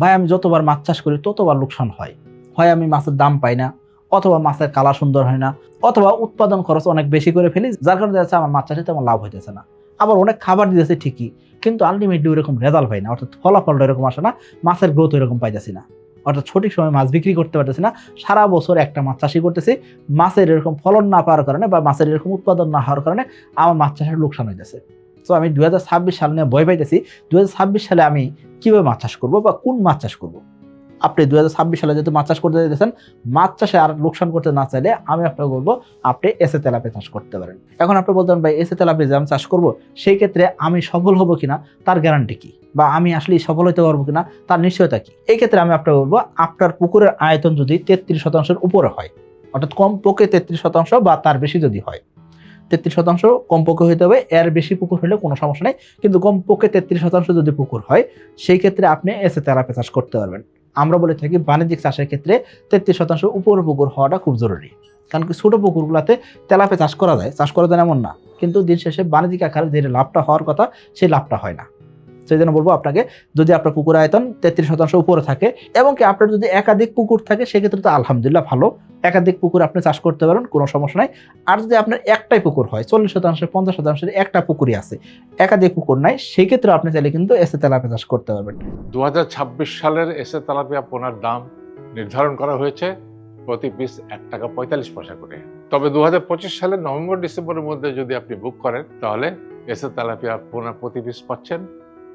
ভাই, আমি যতবার মাছ চাষ করি, ততবার লোকসান হয়। হয় আমি মাছের দাম পাই না, অথবা মাছের কালার সুন্দর হয় না, অথবা উৎপাদন খরচ অনেক বেশি করে ফেলি, যার কারণে দেখা আমার মাছ চাষে তেমন লাভ হইতেছে না। আবার অনেক খাবার দিতেছে ঠিকই, কিন্তু আলটিমেটলি ওইরকম রেজাল্ট পাই না, অর্থাৎ ফলাফলটা এরকম আসে না, মাছের গ্রোথ এরকম পাইতেছি না। অর্থাৎ সঠিক সময় মাছ বিক্রি করতে পারতেছি না, সারা বছর একটা মাছ চাষই করতেছি, মাছের এরকম ফলন না পাওয়ার কারণে বা মাছের এরকম উৎপাদন না হওয়ার কারণে আমার মাছ চাষের লোকসান হইতেছে। তো আমি দু হাজার ছাব্বিশ সাল নিয়ে ভয় পাইতেছি। দুই হাজার ছাব্বিশ সালে আমি কীভাবে মাছ চাষ করব বা কোন মাছ চাষ করব? আপনি দু হাজার ছাব্বিশ সালে যেহেতু মাছ চাষ করতে যেতেছেন মাছ চাষে আর লোকসান করতে না চাইলে আমি আপনাকে বলব, আপনি এসে তেলাপে চাষ করতে পারেন। এখন আপনি বলতেন ভাই, এসে তেলাপে যে আমি চাষ করব, সেই ক্ষেত্রে আমি সফল হব কিনা, তার গ্যারান্টি কি? বা আমি আসলে সফল হতে পারব কিনা, তার নিশ্চয়তা কি? এই ক্ষেত্রে আমি আপনাকে বলব, আপনার পুকুরের আয়তন যদি তেত্রিশ শতাংশের উপরে হয়, অর্থাৎ কম পক্ষে তেত্রিশ শতাংশ বা তার বেশি যদি হয় তেত্রিশ শতাংশ কমপক্ষে হইতে হবে। এর বেশি পুকুর হলে কোনো সমস্যা নেই। কিন্তু কমপক্ষে তেত্রিশ শতাংশ যদি পুকুর হয়, সেই ক্ষেত্রে আপনি এসে তেলাপে চাষ করতে পারবেন। আমরা বলে থাকি, বাণিজ্যিক চাষের ক্ষেত্রে তেত্রিশ শতাংশ উপর পুকুর হওয়াটা খুব জরুরি। কারণ কি, ছোটো পুকুরগুলোতে তেলাপে চাষ করা যায়। চাষ করা যায় এমন না। কিন্তু দিন শেষে বাণিজ্যিক আকারে যে লাভটা হওয়ার কথা, সেই লাভটা হয় না। সেই জন্য বলব আপনাকে, যদি আপনার কুকুর আয়তন তেত্রিশ শতাংশ উপরে থাকে এবং কি আপনার যদি একাধিক কুকুর থাকে, সেক্ষেত্রে তো আলহামদুলিল্লাহ ভালো। একাধিক পুকুর আপনি চাষ করতে পারেন কোনো সমস্যা নাই। আর যদি আপনার একটাই পুকুর হয়, চল্লিশ শতাংশ, পঞ্চাশ শতাংশের একটা পুকুরই আছে, একাধিক পুকুর নাই, সেক্ষেত্রে আপনি চাইলে কিন্তু এসে তেলাপে চাষ করতে পারবেন। দু হাজার ছাব্বিশ সালের এসে তেলাপিয়া পোনার দাম নির্ধারণ করা হয়েছে প্রতি পিস এক টাকা পঁয়তাল্লিশ পয়সা করে। তবে দু হাজার সালের নভেম্বর, ডিসেম্বরের মধ্যে যদি আপনি বুক করেন, তাহলে এসে তেলাপিয়া পোনা প্রতি পিস পাচ্ছেন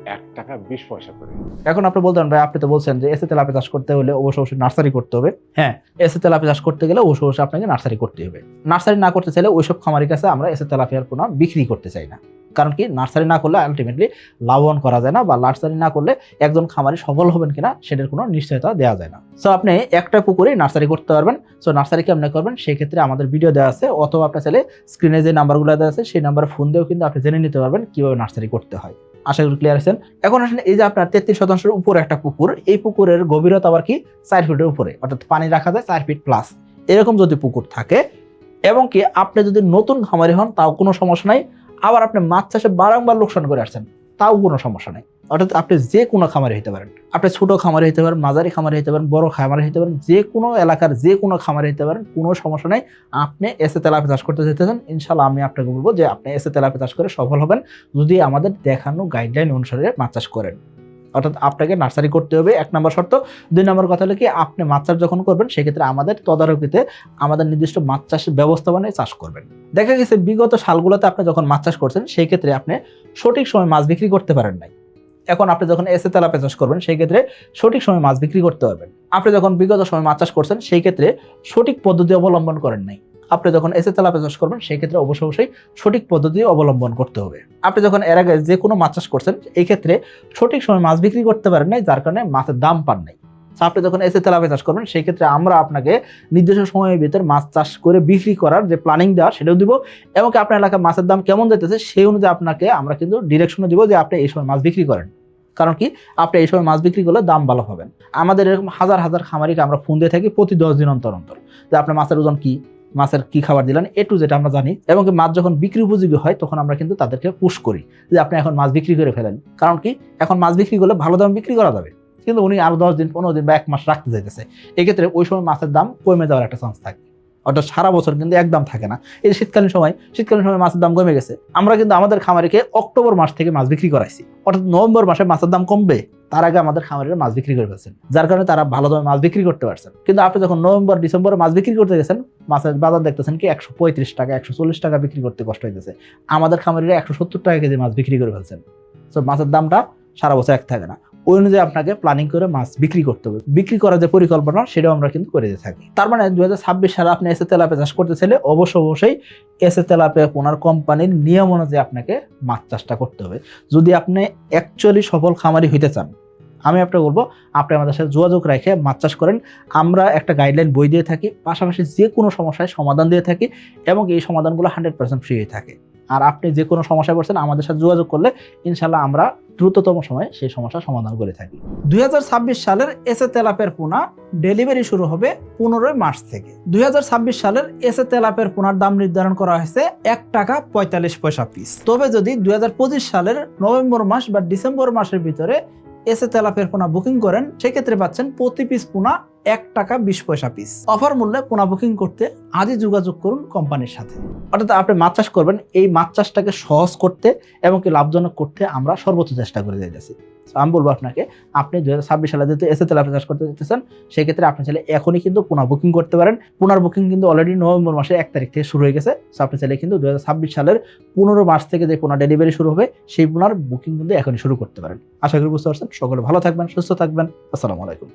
এক টাকা বিশ পয়সা করে। এখন আপনি বলতেন ভাই, আপনি তো বলছেন যে এসে তেলাপে চাষ করতে হলে অবশ্যই অবশ্যই নার্সারি করতে হবে। হ্যাঁ এসে তেলাপে চাষ করতে গেলে অবশ্যই অবশ্যই আপনাকে নার্সারি করতে হবে। নার্সারি না করতে চাইলে ওইসব খামারের কাছে আমরা এসে তেলাপিয়ার পোনা বিক্রি করতে চাই না। কারণ কি, নার্সারি না করলে আলটিমেটলি লাভবান করা যায় না বা নার্সারি না করলে একজন খামারি সফল হবেন কিনা সেটার কোনো নিশ্চয়তা দেওয়া যায় না। সো আপনি একটা পুকুরে নার্সারি করতে পারবেন। সো নার্সারি কেমন করবেন? সেই ক্ষেত্রে আমাদের ভিডিও দেওয়া আছে। অথবা আপনার চাইলে স্ক্রিনে যে নাম্বারগুলো দেওয়া আছে, সেই নাম্বারে ফোন দিয়েও কিন্তু আপনি জেনে নিতে পারবেন কীভাবে নার্সারি করতে হয়। আশা করি ক্লিয়ার আছেন। এখন আসলে এই যে আপনার তেত্রিশ শতাংশের উপরে একটা পুকুর, এই পুকুরের গভীরতা আবার কি? চার ফিটের উপরে, অর্থাৎ পানি রাখা যায় চার ফিট প্লাস এরকম যদি পুকুর থাকে, এবং কি আপনি যদি নতুন খামারি হন, তাও কোনো সমস্যা নাই। আবার আপনি মাছ চাষে বারংবার লোকসান করে আসছেন, তাও কোনো সমস্যা নেই। অর্থাৎ আপনি যে কোনো খামারে হতে পারেন। আপনি ছোট খামারে হতে পারেন, মাঝারি খামারে হতে পারেন, বড় খামারে হতে পারেন, যে কোনো এলাকার যে কোনো খামারে হতে পারেন, কোনো সমস্যা নেই। আপনি এসে তেলাপি চাষ করতে যেতে চান ইনশাল্লাহ আমি আপনাকে বলব যে আপনি এসে তেলাপি চাষ করে সফল হবেন যদি আমাদের দেখানো গাইডলাইন অনুসারে মাছ চাষ করেন। অর্থাৎ আপনাকে নার্সারি করতে হবে, এক নম্বর শর্ত। দুই নম্বর কথা হলো কি, আপনি মাছ চাষ যখন করবেন, সেক্ষেত্রে আমাদের তদারকিতে আমাদের নির্দিষ্ট মাছ চাষের ব্যবস্থাপনায় চাষ করবেন। দেখা গেছে বিগত সালগুলোতে আপনি যখন মাছ চাষ করছেন সেই ক্ষেত্রে আপনি সঠিক সময় মাছ বিক্রি করতে পারেন নাই। এখন আপনি যখন এসে তেলাপে চাষ করবেন, সেই ক্ষেত্রে সঠিক সময় মাছ বিক্রি করতে পারবেন। আপনি যখন বিগত সময় মাছ চাষ করছেন, সেই ক্ষেত্রে সঠিক পদ্ধতি অবলম্বন করেন নাই। আপনি যখন এসে তেলাপে চাষ করবেন, সেই ক্ষেত্রে অবশ্যই অবশ্যই সঠিক পদ্ধতি অবলম্বন করতে হবে। আপনি যখন এর আগে যে কোনো মাছ চাষ করছেন, এই ক্ষেত্রে সঠিক সময় মাছ বিক্রি করতে পারেন নাই, যার কারণে মাছের দাম পান নাই। আপনি যখন এসে তেলাপে চাষ করবেন সেই ক্ষেত্রে আমরা আপনাকে নির্দিষ্ট সময়ের ভিতর মাছ চাষ করে বিক্রি করার যে প্ল্যানিং দেওয়া, সেটাও দিব। এবং আপনার এলাকায় মাছের দাম কেমন যেতেছে সেই অনুযায়ী আপনাকে আমরা কিন্তু ডিরেকশনও দিব যে আপনি এই সময় মাছ বিক্রি করেন। কারণ কি, আপনি এই সময় মাছ বিক্রি করলে দাম ভালো পাবেন। আমাদের এরকম হাজার হাজার খামারিকে আমরা ফোন দিয়ে থাকি প্রতি দশ দিন অন্তর অন্তর যে আপনার মাছের ওজন কি, মাছের কি খাবার দিলেন এ টু যেটা আমরা জানি। এবং মাছ যখন বিক্রি উপযোগী হয়, তখন আমরা কিন্তু তাদেরকে পুশ করি যে আপনি এখন মাছ বিক্রি করে ফেলেন। কারণ কি, এখন মাছ বিক্রি করলে ভালো দাম বিক্রি করা যাবে। কিন্তু উনি আরও দশ দিন, পনেরো দিন বা এক মাস রাখতে চাইতেছে এক্ষেত্রে ওই সময় মাছের দাম কমে যাওয়ার একটা চান্স থাকে। অর্থাৎ সারা বছর কিন্তু একদম থাকে না। এই যে শীতকালীন সময় শীতকালীন সময় মাছের দাম কমে গেছে। আমরা কিন্তু আমাদের খামারিকে অক্টোবর মাস থেকে মাছ বিক্রি করাইছি। অর্থাৎ নভেম্বর মাসে মাছের দাম কমবে। তার আগে আমাদের খামারিরা মাছ বিক্রি করে ফেলছেন। যার কারণে তারা ভালো দামে মাছ বিক্রি করতে পারছেন। কিন্তু আপনি যখন নভেম্বর, ডিসেম্বরে মাছ বিক্রি করতে গেছেন, মাছের বাজার দেখতেছেন কি একশো পঁয়ত্রিশ টাকা, একশো চল্লিশ টাকা বিক্রি করতে কষ্ট হইতেছে। আমাদের খামারিরা একশো সত্তর টাকা কেজি মাছ বিক্রি করে ফেলছেন। তো মাছের দামটা সারা বছর এক থাকে না। ওই অনুযায়ী আপনাকে প্ল্যানিং করে মাছ বিক্রি করতে হবে। বিক্রি করার যে পরিকল্পনা, সেটাও আমরা কিন্তু করে দিয়ে থাকি। তার মানে দু হাজার ছাব্বিশ সালে আপনি এসে তেলাপে চাষ করতে চাইলে অবশ্য অবশ্যই এসে তেলাপে ওনার কোম্পানির নিয়ম অনুযায়ী আপনাকে মাছ চাষটা করতে হবে। যদি আপনি অ্যাকচুয়ালি সফল খামারি হইতে চান, আমি আপনাকে বলব, আপনি আমাদের সাথে যোগাযোগ রেখে মাছ চাষ করেন। আমরা একটা গাইডলাইন বই দিয়ে থাকি, পাশাপাশি যে কোনো সমস্যায় সমাধান দিয়ে থাকি এবং এই সমাধানগুলো হান্ড্রেড পার্সেন্ট ফ্রি হয়ে থাকে। আর আপনি যে কোনো সমস্যায় পড়ছেন, আমাদের সাথে যোগাযোগ করলে ইনশাল্লাহ আমরা দ্রুততম সময়ে সেই সমস্যা সমাধান করে থাকি। দুই হাজার ছাব্বিশ সালের এস এ তেলাপের পোনা ডেলিভারি শুরু হবে পনেরোই মার্চ থেকে। দুই হাজার ছাব্বিশ সালের এস এ তেলাপের পোনার দাম নির্ধারণ করা হয়েছে এক টাকা পঁয়তাল্লিশ পয়সা পিস তবে যদি দুই হাজার পঁচিশ সালের নভেম্বর মাস বা ডিসেম্বর মাসের ভিতরে এসে তেলাপের পোনা বুকিং করেন, সেক্ষেত্রে পাচ্ছেন প্রতি পিস পোনা এক টাকা বিশ পয়সা পিস অফার মূল্যে পোনা বুকিং করতে আজই যোগাযোগ করুন কোম্পানির সাথে। অর্থাৎ আপনি মাছ চাষ করবেন, এই মাছ চাষটাকে সহজ করতে এবং কি লাভজনক করতে আমরা সর্বোচ্চ চেষ্টা করে যাচ্ছি আমি বলব আপনাকে, আপনি দু হাজার ছাব্বিশ সালে যেহেতু এসে আপনি চাষ করতে যেতেছেন সেক্ষেত্রে আপনি চাইলে এখনই কিন্তু পুনা বুকিং করতে পারেন। পুনার বুকিং কিন্তু অলরেডি নভেম্বর মাসের এক তারিখ থেকে শুরু হয়ে গেছে সো আপনি চাইলে কিন্তু দু হাজার ছাব্বিশ সালের পনেরো মাস থেকে যে পোনা ডেলিভারি শুরু হবে, সেই পুনার বুকিং কিন্তু এখনই শুরু করতে পারেন। আশা করি বুঝতে পারছেন। সকলে ভালো থাকবেন, সুস্থ থাকবেন। আসসালামু আলাইকুম।